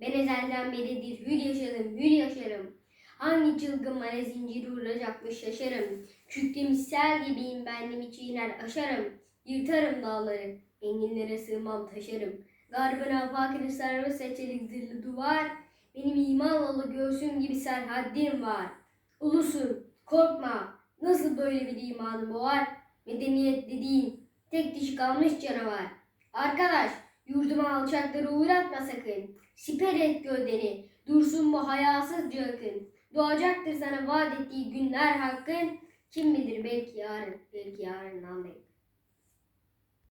Ben ezelden beridir hür yaşadım, hür yaşarım. Hangi çılgın bana zincir vuracakmış şaşarım. Kütle misal gibiyim bendim içi iner aşarım. Yırtarım dağları, enginlere sığmam taşarım. Garbın afakını sarmış seçelik zırhlı duvar. Benim iman yolu göğsüm gibi serhaddim var. Ulusun, korkma, nasıl böyle bir imanı boğar? Medeniyet dediğin tek dişi kalmış canavar. Arkadaş, yurduma alçakları uğratma sakın. Siper et gövdeni, dursun bu hayasızca akın. Doğacaktır sana vaat ettiği günler hakkın. Kim bilir belki yarın, belki yarın anlayın.